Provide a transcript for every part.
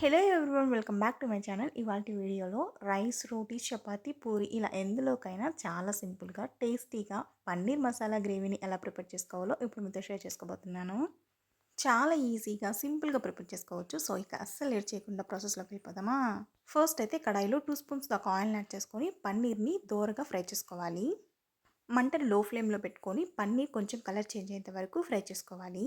Hello everyone welcome back to my channel ఇవాళ వీడియోలో rice roti chapati puri ఇలా ఎందులోకైనా చాలా సింపుల్గా టేస్టీగా పన్నీర్ మసాలా గ్రేవీని ఎలా ప్రిపేర్ చేసుకోవాలో ఇప్పుడు మీతో షేర్ చేసుకోబోతున్నాను. చాలా ఈజీగా సింపుల్గా ప్రిపేర్ చేసుకోవచ్చు. సో ఇక అస్సలు లేట్ చేయకుండా ప్రాసెస్లోకి వెళ్ళిపోదామా? ఫస్ట్ అయితే కడాయిలో టూ స్పూన్స్ దాకా ఆయిల్ని యాడ్ చేసుకొని పన్నీర్ని దోరగా ఫ్రై చేసుకోవాలి. మంటను లో ఫ్లేమ్లో పెట్టుకొని పన్నీర్ కొంచెం కలర్ చేంజ్ అయ్యేంత వరకు ఫ్రై చేసుకోవాలి.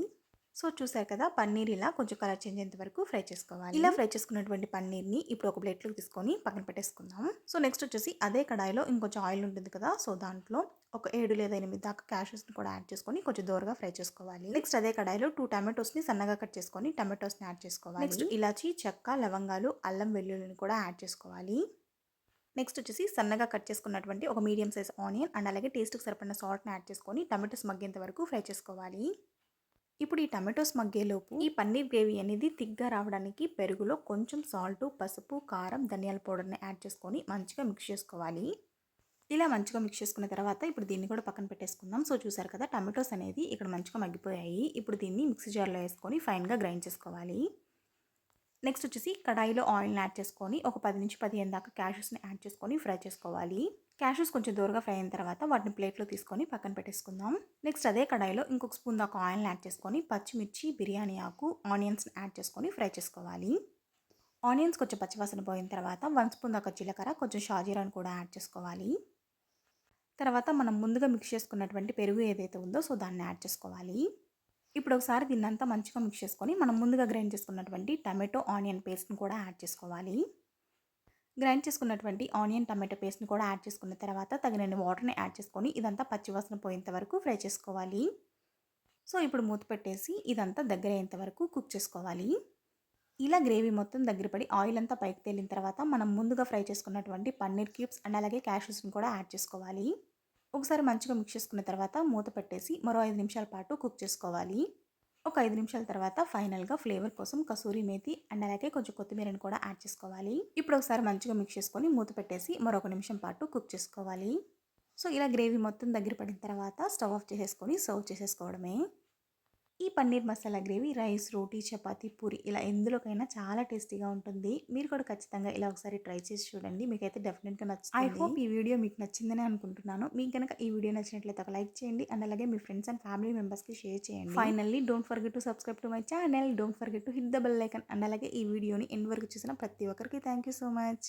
సో చూసారు కదా పన్నీర్ ఇలా కొంచెం కలర్ చేంజ్ అయ్యేంత వరకు ఫ్రై చేసుకోవాలి. ఇలా ఫ్రై చేసుకున్నటువంటి పన్నీర్ని ఇప్పుడు ఒక ప్లేట్లోకి తీసుకొని పక్కన పెట్టేసుకుందాం. సో నెక్స్ట్ వచ్చేసి అదే కడాయిలో ఇంకొంచెం ఆయిల్ ఉంటుంది కదా సో దాంట్లో ఒక ఏడు లేదా ఎనిమిది దాకా క్యాషెస్ని కూడా యాడ్ చేసుకొని కొంచెం దూరగా ఫ్రై చేసుకోవాలి. నెక్స్ట్ అదే కడాయిలో టూ టమాటోస్ని సన్నగా కట్ చేసుకొని టమాటోస్ని యాడ్ చేసుకోవాలి. నెక్స్ట్ ఇలాచి చెక్క లవంగాలు అల్లం వెల్లుల్లిని కూడా యాడ్ చేసుకోవాలి. నెక్స్ట్ వచ్చేసి సన్నగా కట్ చేసుకున్నటువంటి ఒక మీడియం సైజ్ ఆనియన్ అండ్ అలాగే టేస్ట్కి సరిపడిన సాల్ట్ని యాడ్ చేసుకొని టమాటోస్ మగ్గేంత వరకు ఫ్రై చేసుకోవాలి. ఇప్పుడు ఈ టమాటోస్ మగ్గేలోపు ఈ పన్నీర్ గ్రేవీ అనేది థిక్గా రావడానికి పెరుగులో కొంచెం సాల్ట్ పసుపు కారం ధనియాల పౌడర్ని యాడ్ చేసుకొని మంచిగా మిక్స్ చేసుకోవాలి. ఇలా మంచిగా మిక్స్ చేసుకున్న తర్వాత ఇప్పుడు దీన్ని కూడా పక్కన పెట్టేసుకుందాం. సో చూసారు కదా టమాటోస్ అనేది ఇక్కడ మంచిగా మగ్గిపోయాయి. ఇప్పుడు దీన్ని మిక్సీ జార్లో వేసుకొని ఫైన్గా గ్రైండ్ చేసుకోవాలి. నెక్స్ట్ వచ్చేసి కడాయిలో ఆయిల్ని యాడ్ చేసుకొని ఒక పది నుంచి పదిహేను దాకా క్యాషెస్ని యాడ్ చేసుకొని ఫ్రై చేసుకోవాలి. క్యాషెస్ కొంచెం దూరగా ఫ్రై అయిన తర్వాత వాటిని ప్లేట్లో తీసుకొని పక్కన పెట్టేసుకుందాం. నెక్స్ట్ అదే కడాయిలో ఇంకొక స్పూన్ దాకా ఆయిల్ని యాడ్ చేసుకొని పచ్చిమిర్చి బిర్యానీ ఆకు ఆనియన్స్ని యాడ్ చేసుకొని ఫ్రై చేసుకోవాలి. ఆనియన్స్ కొంచెం పచ్చివాసన పోయిన తర్వాత వన్ స్పూన్ దాకా జీలకర్ర కొంచెం షాజీరాని కూడా యాడ్ చేసుకోవాలి. తర్వాత మనం ముందుగా మిక్స్ చేసుకున్నటువంటి పెరుగు ఏదైతే ఉందో సో దాన్ని యాడ్ చేసుకోవాలి. ఇప్పుడు ఒకసారి దీన్ని అంతా మంచిగా మిక్స్ చేసుకొని మనం ముందుగా గ్రైండ్ చేసుకున్నటువంటి టమాటో ఆనియన్ పేస్ట్ని కూడా యాడ్ చేసుకోవాలి. గ్రైండ్ చేసుకున్నటువంటి ఆనియన్ టమాటో పేస్ట్ని కూడా యాడ్ చేసుకున్న తర్వాత తగినన్ని వాటర్ని యాడ్ చేసుకొని ఇదంతా పచ్చివాసన పోయేంత వరకు ఫ్రై చేసుకోవాలి. సో ఇప్పుడు మూత పెట్టేసి ఇదంతా దగ్గర అయ్యేంత వరకు కుక్ చేసుకోవాలి. ఇలా గ్రేవీ మొత్తం దగ్గర పడి ఆయిల్ అంతా పైకి తేలిన తర్వాత మనం ముందుగా ఫ్రై చేసుకున్నటువంటి పన్నీర్ క్యూబ్స్ అండ్ అలాగే క్యాషెస్ని కూడా యాడ్ చేసుకోవాలి. ఒకసారి మంచిగా మిక్స్ చేసుకున్న తర్వాత మూత పెట్టేసి మరో ఐదు నిమిషాల పాటు కుక్ చేసుకోవాలి. ఒక ఐదు నిమిషాల తర్వాత ఫైనల్గా ఫ్లేవర్ కోసం కసూరి మేతి అండ్ అలాగే కొంచెం కొత్తిమీరని కూడా యాడ్ చేసుకోవాలి. ఇప్పుడు ఒకసారి మంచిగా మిక్స్ చేసుకొని మూత పెట్టేసి మరొక నిమిషం పాటు కుక్ చేసుకోవాలి. సో ఇలా గ్రేవీ మొత్తం దగ్గర పడిన తర్వాత స్టవ్ ఆఫ్ చేసేసుకొని సర్వ్ చేసేసుకోవడమే. ఈ పన్నీర్ మసాలా గ్రేవీ రైస్ రోటీ చపాతీ పూరి ఇలా ఎందులోకైనా చాలా టేస్టీగా ఉంటుంది. మీరు కూడా ఖచ్చితంగా ఇలా ఒకసారి ట్రై చేసి చూడండి. మీకైతే డెఫినెట్గా నచ్చుతుంది. ఐ హోప్ ఈ వీడియో మీకు నచ్చిందని అనుకుంటున్నాను. మీకు కనుక ఈ వీడియో నచ్చినట్లయితే ఒక లైక్ చేయండి. అండ్ అలాగే మీ ఫ్రెండ్స్ అండ్ ఫ్యామిలీ మెంబర్స్కి షేర్ చేయండి. Finally don't forget to subscribe to my channel. Don't forget to hit the bell icon and అలాగే ఈ వీడియోని ఎండ్ వరకు చూసిన ప్రతి ఒక్కరికి థ్యాంక్ యూ సో మచ్.